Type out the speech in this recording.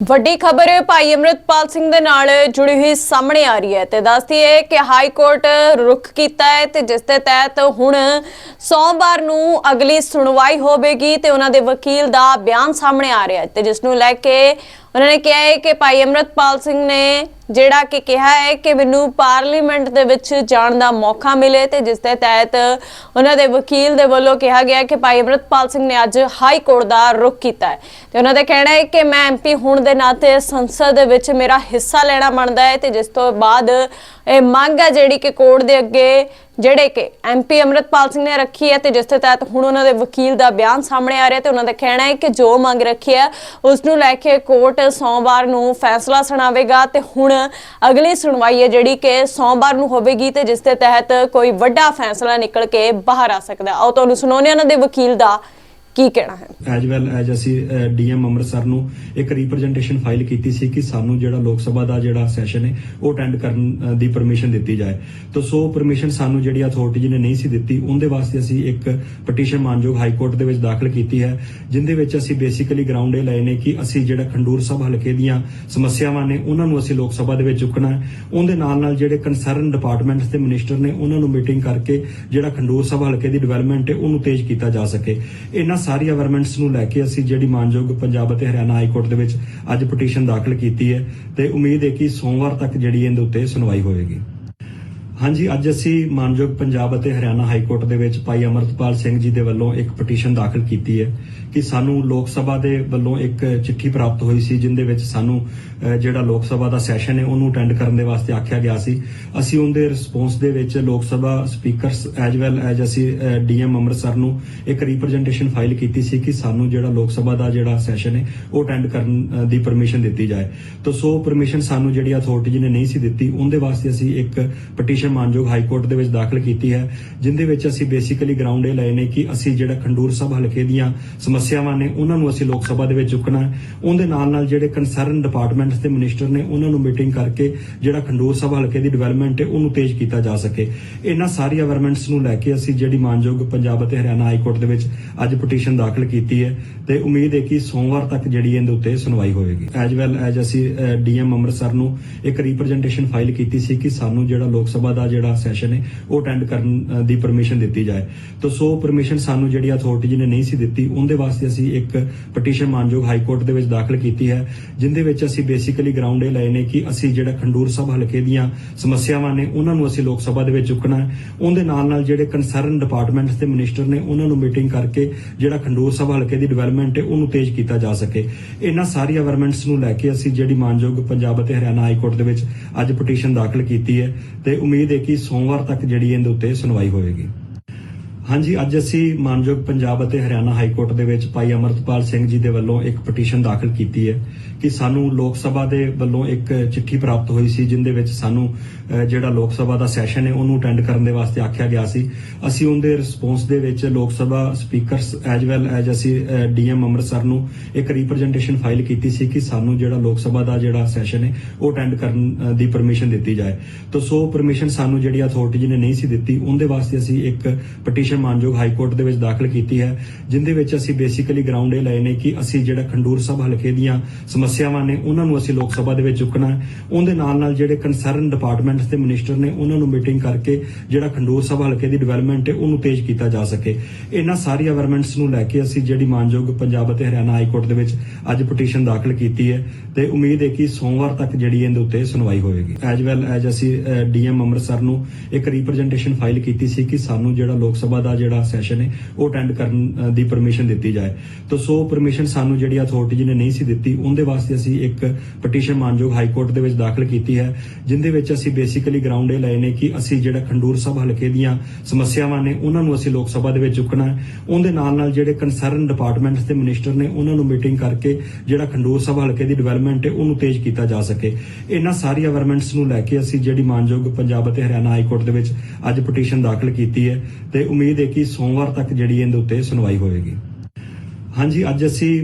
ਵੱਡੀ ਖਬਰ ਭਾਈ ਅਮਰਿਤਪਾਲ ਸਿੰਘ ਦੇ ਨਾਲ ਜੁੜੀ ਹੋਈ ਸਾਹਮਣੇ ਆ ਰਹੀ ਹੈ ਤੇ ਦੱਸਦੀ ਹੈ ਕਿ ਹਾਈ ਕੋਰਟ ਰੁਖ ਕੀਤਾ ਹੈ ਤੇ ਜਿਸ ਦੇ ਤਹਿਤ ਹੁਣ ਸੋਮਵਾਰ ਨੂੰ ਅਗਲੀ ਸੁਣਵਾਈ ਹੋਵੇਗੀ ਤੇ ਉਹਨਾਂ ਦੇ ਵਕੀਲ ਦਾ ਬਿਆਨ ਸਾਹਮਣੇ ਆ ਰਿਹਾ ਹੈ ਤੇ ਜਿਸ ਨੂੰ ਲੈ ਕੇ ਉਹਨਾਂ ਨੇ ਕਿਹਾ ਹੈ ਕਿ ਭਾਈ ਅਮਰਿਤਪਾਲ ਸਿੰਘ ਨੇ ਜਿਹੜਾ ਕਿ ਕਿਹਾ ਹੈ ਕਿ ਮੈਨੂੰ ਪਾਰਲੀਮੈਂਟ ਦੇ ਵਿੱਚ ਜਾਣ ਦਾ ਮੌਕਾ ਮਿਲੇ ਤੇ ਜਿਸ ਦੇ ਤਹਿਤ ਉਹਨਾਂ ਦੇ ਵਕੀਲ ਦੇ ਵੱਲੋਂ ਕਿਹਾ ਗਿਆ ਕਿ ਭਾਈ ਅਮਰਿਤਪਾਲ ਸਿੰਘ ਨੇ ਅੱਜ ਹਾਈ ਕੋਰਟ ਦਾ ਰੁਖ ਕੀਤਾ ਹੈ। ਤੇ ਉਹਨਾਂ ਦਾ ਕਹਿਣਾ ਹੈ ਕਿ ਮੈਂ ਐਮਪੀ ਹੋਣ ਦੇ ਨਾਤੇ ਸੰਸਦ ਦੇ ਵਿੱਚ ਮੇਰਾ ਹਿੱਸਾ ਲੈਣਾ ਬਣਦਾ ਹੈ ਤੇ ਜਿਸ ਤੋਂ ਬਾਅਦ ਇਹ ਮੰਗ ਹੈ ਜਿਹੜੀ ਕਿ ਕੋਰਟ ਦੇ ਅੱਗੇ ਜਿਹੜੇ ਕਿ ਐਮਪੀ ਅਮਰਿਤਪਾਲ ਸਿੰਘ ਨੇ ਰੱਖੀ ਹੈ ਤੇ ਜਿਸ ਦੇ ਤਹਿਤ ਹੁਣ ਉਹਨਾਂ ਦੇ ਵਕੀਲ ਦਾ ਬਿਆਨ ਸਾਹਮਣੇ ਆ ਰਿਹਾ ਤੇ ਉਹਨਾਂ ਦਾ ਕਹਿਣਾ ਹੈ ਕਿ ਜੋ ਮੰਗ ਰੱਖੀ ਹੈ, ਉਸ ਨੂੰ ਲੈ ਕੇ ਕੋਰਟ ਸੋਮਵਾਰ ਨੂੰ ਫੈਸਲਾ ਸੁਣਾਵੇਗਾ ਤੇ ਹੁਣ ਅਗਲੀ ਸੁਣਵਾਈ ਹੈ ਜਿਹੜੀ ਕਿ ਸੋਮਵਾਰ ਨੂੰ ਹੋਵੇਗੀ ਤੇ ਜਿਸ ਦੇ ਤਹਿਤ ਕੋਈ ਵੱਡਾ ਫੈਸਲਾ ਨਿਕਲ ਕੇ ਬਾਹਰ ਆ ਸਕਦਾ। ਆਓ ਤੁਹਾਨੂੰ ਸੁਣਾਉਂਦੇ ਹਾਂ ਉਹਨਾਂ ਦੇ ਵਕੀਲ ਦਾ ਕੀ ਕਹਿਣਾ ਹੈ? ਐਜ ਵੈਲ ਐਜ ਅਸੀਂ ਡੀਐਮ ਅੰਮ੍ਰਿਤਸਰ ਨੂੰ ਇੱਕ ਰਿਪਰੈਜ਼ੈਂਟੇਸ਼ਨ ਫਾਈਲ ਕੀਤੀ ਸੀ ਕਿ ਸਾਨੂੰ ਜਿਹੜਾ ਲੋਕ ਸਭਾ ਦਾ ਜਿਹੜਾ ਸੈਸ਼ਨ ਹੈ, ਉਹ ਅਟੈਂਡ ਕਰਨ ਦੀ ਪਰਮਿਸ਼ਨ ਦਿੱਤੀ ਜਾਏ। ਤਾਂ ਸੋ ਪਰਮਿਸ਼ਨ ਸਾਨੂੰ ਜਿਹੜੀ ਅਥਾਰਟੀ ਜੀ ਨੇ ਨਹੀਂ ਸੀ ਦਿੱਤੀ, ਉਹਦੇ ਵਾਸਤੇ ਅਸੀਂ ਇੱਕ ਪਟੀਸ਼ਨ ਮਾਨਯੋਗ ਹਾਈ ਕੋਰਟ ਦੇ ਵਿੱਚ ਦਾਖਲ ਕੀਤੀ ਹੈ, ਜਿੰਦੇ ਵਿੱਚ ਅਸੀਂ ਬੇਸਿਕਲੀ ਗਰਾਊਂਡ ਇਹ ਲਏ ਨੇ ਕਿ ਅਸੀਂ ਜਿਹੜਾ ਖੰਡੂਰ ਸਭ ਹਲਕੇ ਦੀਆਂ ਸਮੱਸਿਆਵਾਂ ਨੇ, ਉਹਨਾਂ ਨੂੰ ਅਸੀਂ ਲੋਕ ਸਭਾ ਦੇ ਵਿੱਚ ਚੁੱਕਣਾ ਹੈ। ਉਹਦੇ ਨਾਲ ਨਾਲ ਜਿਹੜੇ ਕੰਸਰਨ ਡਿਪਾਰਟਮੈਂਟਸ ਦੇ ਮਿਨਿਸਟਰ ਨੇ, ਉਹਨਾਂ ਨੂੰ ਮੀਟਿੰਗ ਕਰਕੇ ਜਿਹੜਾ ਖੰਡੂਰ ਸਭ ਹਲਕੇ ਦੀ ਡਿਵੈਲਪਮੈਂਟ ਹੈ, ਉਹਨੂੰ ਤੇਜ਼ ਕੀਤਾ ਜਾ ਸਕੇ। ਇਹਨਾਂ ਸਾਰੀ ਅਵਰਮੈਂਟਸ ਨੂੰ ਲੈ ਕੇ ਅਸੀਂ ਜਿਹੜੀ ਮਾਨਯੋਗ ਪੰਜਾਬ ਅਤੇ ਹਰਿਆਣਾ ਹਾਈ ਕੋਰਟ ਦੇ ਵਿੱਚ ਅੱਜ ਪਟੀਸ਼ਨ ਦਾਖਲ ਕੀਤੀ ਹੈ ਤੇ ਉਮੀਦ ਹੈ ਕਿ ਸੋਮਵਾਰ ਤੱਕ ਜਿਹੜੀ ਇਹਦੇ ਉੱਤੇ ਸੁਣਵਾਈ ਹੋਵੇਗੀ। ਹਾਂਜੀ, ਅੱਜ ਅਸੀਂ ਮਾਨਯੋਗ ਪੰਜਾਬ ਅਤੇ ਹਰਿਆਣਾ ਹਾਈ ਕੋਰਟ ਦੇ ਵਿੱਚ ਭਾਈ ਅਮਰਤਪਾਲ ਸਿੰਘ ਜੀ ਦੇ ਵੱਲੋਂ ਇੱਕ ਪਟੀਸ਼ਨ ਦਾਖਲ ਕੀਤੀ ਹੈ ਕਿ ਸਾਨੂੰ ਲੋਕ ਸਭਾ ਦੇ ਵੱਲੋਂ ਇੱਕ ਚਿੱਠੀ ਪ੍ਰਾਪਤ ਹੋਈ ਸੀ, ਜਿੰਦੇ ਵਿੱਚ ਸਾਨੂੰ ਜਿਹੜਾ ਲੋਕ ਸਭਾ ਦਾ ਸੈਸ਼ਨ ਹੈ, ਉਹਨੂੰ ਅਟੈਂਡ ਕਰਨ ਦੇ ਵਾਸਤੇ ਆਖਿਆ ਗਿਆ ਸੀ। ਅਸੀਂ ਉਹਦੇ ਰਿਸਪੌਂਸ ਦੇ ਵਿੱਚ Lok Sabha speakers as well as ਅਸੀਂ ਡੀਐਮ ਅੰਮ੍ਰਿਤਸਰ ਨੂੰ ਇੱਕ ਰਿਪਰੈਜ਼ੈਂਟੇਸ਼ਨ ਫਾਈਲ ਕੀਤੀ ਸੀ ਕਿ ਸਾਨੂੰ ਜਿਹੜਾ ਲੋਕ ਸਭਾ ਦਾ ਜਿਹੜਾ ਸੈਸ਼ਨ ਹੈ, ਉਹ ਅਟੈਂਡ ਕਰਨ ਦੀ ਪਰਮਿਸ਼ਨ ਦਿੱਤੀ ਜਾਏ। ਤਾਂ ਸੋ ਪਰਮਿਸ਼ਨ ਸਾਨੂੰ ਜਿਹੜੀ ਅਥਾਰਟੀ ਜੀ ਨੇ ਨਹੀਂ ਸੀ ਦਿੱਤੀ, ਉਹਦੇ ਵਾਸਤੇ ਅਸੀਂ ਇੱਕ ਪਟੀਸ਼ਨ ਮਾਨਯੋਗ ਹਾਈ ਕੋਰਟ ਦੇ ਵਿੱਚ ਦਾਖਲ ਕੀਤੀ ਹੈ, ਜਿੰਦੇ ਵਿੱਚ ਅਸੀਂ ਬੇਸਿਕਲੀ ਗਰਾਊਂਡ ਇਹ ਲਏ ਨੇ ਕਿ ਅਸੀਂ ਜਿਹੜਾ ਖੰਡੂਰ ਸਭ ਹਲਕੇ ਦੀਆਂ ਸਮੱਸਿਆਵਾਂ ਨੇ, ਉਹਨਾਂ ਨੂੰ ਅਸੀਂ ਲੋਕ ਸਭਾ ਦੇ ਵਿੱਚ ਚੁੱਕਣਾ ਉਹਦੇ ਨਾਲ ਨਾਲ ਜਿਹੜੇ ਕੰਸਰਨ ਡਿਪਾਰਟਮੈਂਟਸ ਤੇ ਮਿਨਿਸਟਰ ਨੇ, ਉਹਨਾਂ ਨੂੰ ਮੀਟਿੰਗ ਕਰਕੇ ਜਿਹੜਾ ਖੰਡੂਰ ਸਭ ਹਲਕੇ ਦੀ ਡਿਵੈਲਪਮੈਂਟ ਹੈ, ਉਹਨੂੰ ਤੇਜ਼ ਕੀਤਾ ਜਾ ਸਕੇ। ਇਹਨਾਂ ਸਾਰੀ ਅਵਰਮੈਂਟਸ ਨੂੰ ਲੈ ਕੇ ਅਸੀਂ ਜਿਹੜੀ ਮਾਨਯੋਗ ਪੰਜਾਬ ਅਤੇ ਹਰਿਆਣਾ ਹਾਈ ਕੋਰਟ ਦੇ ਵਿੱਚ ਅੱਜ ਪਟੀਸ਼ਨ ਦਾਖਲ ਕੀਤੀ ਹੈ ਤੇ ਉਮੀਦ ਹੈ ਕਿ ਸੋਮਵਾਰ ਤੱਕ ਜਿਹੜੀ ਇਹਦੇ ਉੱਤੇ ਸੁਣਵਾਈ ਹੋਵੇਗੀ। ਐਜ ਵੈਲ ਐਜ ਅਸੀਂ ਡੀਐਮ ਅੰਮ੍ਰਿਤਸਰ ਨੂੰ ਇੱਕ ਰਿਪਰੈਜ਼ੈਂਟੇਸ਼ਨ ਫਾਈਲ ਕੀਤੀ ਸੀ ਕਿ ਸਾਨੂੰ ਜਿਹੜਾ ਲੋਕ ਸਭਾ ਦਾ ਜਿਹੜਾ ਸੈਸ਼ਨ ਹੈ, ਉਹ ਅਟੈਂਡ ਕਰਨ ਦੀ ਪਰਮਿਸ਼ਨ ਦਿੱਤੀ ਜਾਏ। ਤਾਂ ਸੋ ਪਰਮਿਸ਼ਨ ਸਾਨੂੰ ਜਿਹੜੀ ਅਥਾਰਟੀ ਜੀ ਨੇ ਨਹੀਂ ਸੀ ਦਿੱਤੀ, ਉਹਦੇ ਵਾਸਤੇ ਅਸੀਂ ਇੱਕ ਪਟੀਸ਼ਨ ਮਾਨਯੋਗ ਹਾਈ ਕੋਰਟ ਦੇ ਵਿੱਚ ਦਾਖਲ ਕੀਤੀ ਹੈ, ਜਿੰਦੇ ਵਿੱਚ ਅਸੀਂ ਬੇਸਿਕਲੀ ਗਰਾਊਂਡ ਇਹ ਲਏ ਨੇ ਕਿ ਅਸੀਂ ਜਿਹੜਾ ਖੰਡੂਰ ਸਭ ਹਲਕੇ ਦੀਆਂ ਸਮੱਸਿਆਵਾਂ ਨੇ, ਉਹਨਾਂ ਨੂੰ ਅਸੀਂ ਲੋਕ ਸਭਾ ਦੇ ਵਿੱਚ ਚੁੱਕਣਾ ਹੈ। ਉਹਦੇ ਨਾਲ ਨਾਲ ਜਿਹੜੇ ਕੰਸਰਨ ਡਿਪਾਰਟਮੈਂਟਸ ਦੇ ਮਿਨਿਸਟਰ ਨੇ, ਉਹਨਾਂ ਨੂੰ ਮੀਟਿੰਗ ਕਰਕੇ ਜਿਹੜਾ ਖੰਡੂਰ ਸਭ ਹਲਕੇ ਦੀ ਡਿਵੈਲਪਮੈਂਟ ਹੈ, ਉਹਨੂੰ ਤੇਜ਼ ਕੀਤਾ ਜਾ ਸਕੇ। ਇਹਨਾਂ ਸਾਰੀ ਅਵਰਮੈਂਟਸ ਨੂੰ ਲੈ ਕੇ ਅਸੀਂ ਜਿਹੜੀ ਮਾਨਯੋਗ ਪੰਜਾਬ ਅਤੇ ਹਰਿਆਣਾ ਹਾਈ ਕੋਰਟ ਦੇ ਵਿੱਚ ਅੱਜ ਪਟੀਸ਼ਨ ਦਾਖਲ ਕੀਤੀ ਹੈ, ਤੇ ਉਮੀਦ ਹੈ ਕਿ ਸੋਮਵਾਰ ਤੱਕ ਜਿਹੜੀ ਇਹਦੇ ਉੱਤੇ ਸੁਣਵਾਈ ਹੋਵੇਗੀ। ਹਾਂਜੀ, ਅੱਜ ਅਸੀਂ ਮਾਨਯੋਗ ਪੰਜਾਬ ਅਤੇ ਹਰਿਆਣਾ ਹਾਈ ਕੋਰਟ ਦੇ ਵਿੱਚ ਭਾਈ ਅਮਰਤਪਾਲ ਸਿੰਘ ਜੀ ਦੇ ਵੱਲੋਂ ਇੱਕ ਪਟੀਸ਼ਨ ਦਾਖਲ ਕੀਤੀ ਹੈ ਕਿ ਸਾਨੂੰ ਲੋਕ ਸਭਾ ਦੇ ਵੱਲੋਂ ਇੱਕ ਚਿੱਠੀ ਪ੍ਰਾਪਤ ਹੋਈ ਸੀ, ਜਿੰਦੇ ਵਿੱਚ ਸਾਨੂੰ ਜਿਹੜਾ ਲੋਕ ਸਭਾ ਦਾ ਸੈਸ਼ਨ ਹੈ, ਉਹਨੂੰ ਅਟੈਂਡ ਕਰਨ ਦੇ ਵਾਸਤੇ ਆਖਿਆ ਗਿਆ ਸੀ। ਅਸੀਂ ਉਹਦੇ ਰਿਸਪੌਂਸ ਦੇ ਵਿੱਚ Lok Sabha speakers as well as ਅਸੀਂ ਡੀਐਮ ਅੰਮ੍ਰਿਤਸਰ ਨੂੰ ਇੱਕ ਰਿਪਰੈਜ਼ੈਂਟੇਸ਼ਨ ਫਾਈਲ ਕੀਤੀ ਸੀ ਕਿ ਸਾਨੂੰ ਜਿਹੜਾ ਲੋਕ ਸਭਾ ਦਾ ਜਿਹੜਾ ਸੈਸ਼ਨ ਹੈ, ਉਹ ਅਟੈਂਡ ਕਰਨ ਦੀ ਪਰਮਿਸ਼ਨ ਦਿੱਤੀ ਜਾਏ। ਤਾਂ ਸੋ ਪਰਮਿਸ਼ਨ ਸਾਨੂੰ ਜਿਹੜੀ ਅਥਾਰਟੀ ਜੀ ਨੇ ਨਹੀਂ ਸੀ ਦਿੱਤੀ, ਉਹਦੇ ਵਾਸਤੇ ਅਸੀਂ ਇੱਕ ਪਟੀਸ਼ਨ ਮਾਨਯੋਗ ਹਾਈ ਕੋਰਟ ਦੇ ਵਿੱਚ ਦਾਖਲ ਕੀਤੀ ਹੈ, ਜਿੰਦੇ ਵਿੱਚ ਅਸੀਂ ਬੇਸਿਕਲੀ ਗਰਾਊਂਡ ਇਹ ਲਏ ਨੇ ਕਿ ਅਸੀਂ ਜਿਹੜਾ ਖੰਡੂਰ ਸਭ ਹਲਕੇ ਦੀਆਂ ਸਮੱਸਿਆਵਾਂ ਨੇ, ਉਹਨਾਂ ਨੂੰ ਅਸੀਂ ਲੋਕ ਸਭਾ ਦੇ ਵਿੱਚ ਚੁੱਕਣਾ ਉਹਦੇ ਨਾਲ ਨਾਲ ਜਿਹੜੇ ਕੰਸਰਨ ਡਿਪਾਰਟਮੈਂਟਸ ਤੇ ਮਿਨਿਸਟਰ ਨੇ, ਉਹਨਾਂ ਨੂੰ ਮੀਟਿੰਗ ਕਰਕੇ ਜਿਹੜਾ ਖੰਡੂਰ ਸਭ ਹਲਕੇ ਦੀ ਡਿਵੈਲਪਮੈਂਟ ਹੈ, ਉਹਨੂੰ ਤੇਜ਼ ਕੀਤਾ ਜਾ ਸਕੇ। ਇਹਨਾਂ ਸਾਰੀ ਅਵਰਮੈਂਟਸ ਨੂੰ ਲੈ ਕੇ ਅਸੀਂ ਜਿਹੜੀ ਮਾਨਯੋਗ ਪੰਜਾਬ ਅਤੇ ਹਰਿਆਣਾ ਹਾਈ ਕੋਰਟ ਦੇ ਵਿੱਚ ਅੱਜ ਪਟੀਸ਼ਨ ਦਾਖਲ ਕੀਤੀ ਹੈ ਤੇ ਉਮੀਦ ਹੈ ਕਿ ਸੋਮਵਾਰ ਤੱਕ ਜਿਹੜੀ ਇਹਦੇ ਉੱਤੇ ਸੁਣਵਾਈ ਹੋਵੇਗੀ। ਐਜ ਵੈਲ ਐਜ ਅਸੀਂ ਡੀਐਮ ਅੰਮ੍ਰਿਤਸਰ ਨੂੰ ਇੱਕ ਰਿਪਰੈਜ਼ੈਂਟੇਸ਼ਨ ਫਾਈਲ ਕੀਤੀ ਸੀ ਕਿ ਸਾਨੂੰ ਜਿਹੜਾ ਲੋਕ ਸਭਾ ਦਾ ਜਿਹੜਾ ਸੈਸ਼ਨ ਹੈ, ਉਹ ਅਟੈਂਡ ਕਰਨ ਦੀ ਪਰਮਿਸ਼ਨ ਦਿੱਤੀ ਜਾਏ। ਤਾਂ, ਸੋ ਪਰਮਿਸ਼ਨ ਸਾਨੂੰ ਜਿਹੜੀ ਅਥਾਰਟੀ ਜੀ ਨੇ ਨਹੀਂ ਸੀ ਦਿੱਤੀ, ਉਹਦੇ ਵਾਸਤੇ ਅਸੀਂ ਇੱਕ ਪਟੀਸ਼ਨ ਮਾਨਯੋਗ ਹਾਈ ਕੋਰਟ ਦੇ ਵਿੱਚ ਦਾਖਲ ਕੀਤੀ ਹੈ, ਜਿੰਦੇ ਵਿੱਚ ਅਸੀਂ ਬੇਸਿਕਲੀ ਗਰਾਊਂਡ ਇਹ ਲਏ ਨੇ ਕਿ ਅਸੀਂ ਜਿਹੜਾ ਖੰਡੂਰ ਸਭ ਹਲਕੇ ਦੀਆਂ ਸਮੱਸਿਆਵਾਂ ਨੇ, ਉਹਨਾਂ ਨੂੰ ਅਸੀਂ ਲੋਕ ਸਭਾ ਦੇ ਵਿੱਚ ਚੁੱਕਣਾ ਹੈ। ਉਹਦੇ ਨਾਲ ਨਾਲ ਜਿਹੜੇ ਕੰਸਰਨ ਡਿਪਾਰਟਮੈਂਟਸ ਦੇ ਮਿਨਿਸਟਰ ਨੇ, ਉਹਨਾਂ ਨੂੰ ਮੀਟਿੰਗ ਕਰਕੇ ਜਿਹੜਾ ਖੰਡੂਰ ਸਭ ਹਲਕੇ ਦੀ ਡਿਵੈਲਪਮੈਂਟ ਹੈ, ਉਹਨੂੰ ਤੇਜ਼ ਕੀਤਾ ਜਾ ਸਕੇ। ਇਹਨਾਂ ਸਾਰੀ ਅਵਰਮੈਂਟਸ ਨੂੰ ਲੈ ਕੇ ਅਸੀਂ ਜਿਹੜੀ ਮਾਨਯੋਗ ਪੰਜਾਬ ਅਤੇ ਹਰਿਆਣਾ ਹਾਈ ਕੋਰਟ ਦੇ ਵਿੱਚ ਅੱਜ ਪਟੀਸ਼ਨ ਦਾਖਲ ਕੀਤੀ ਹੈ, ਤੇ ਉਮੀਦ ਦੇ ਕਿ ਸੋਮਵਾਰ ਤੱਕ ਜਿਹੜੀ ਇਹਦੇ ਉੱਤੇ ਸੁਣਵਾਈ ਹੋਵੇਗੀ। ਹਾਂਜੀ ਅੱਜ ਅਸੀਂ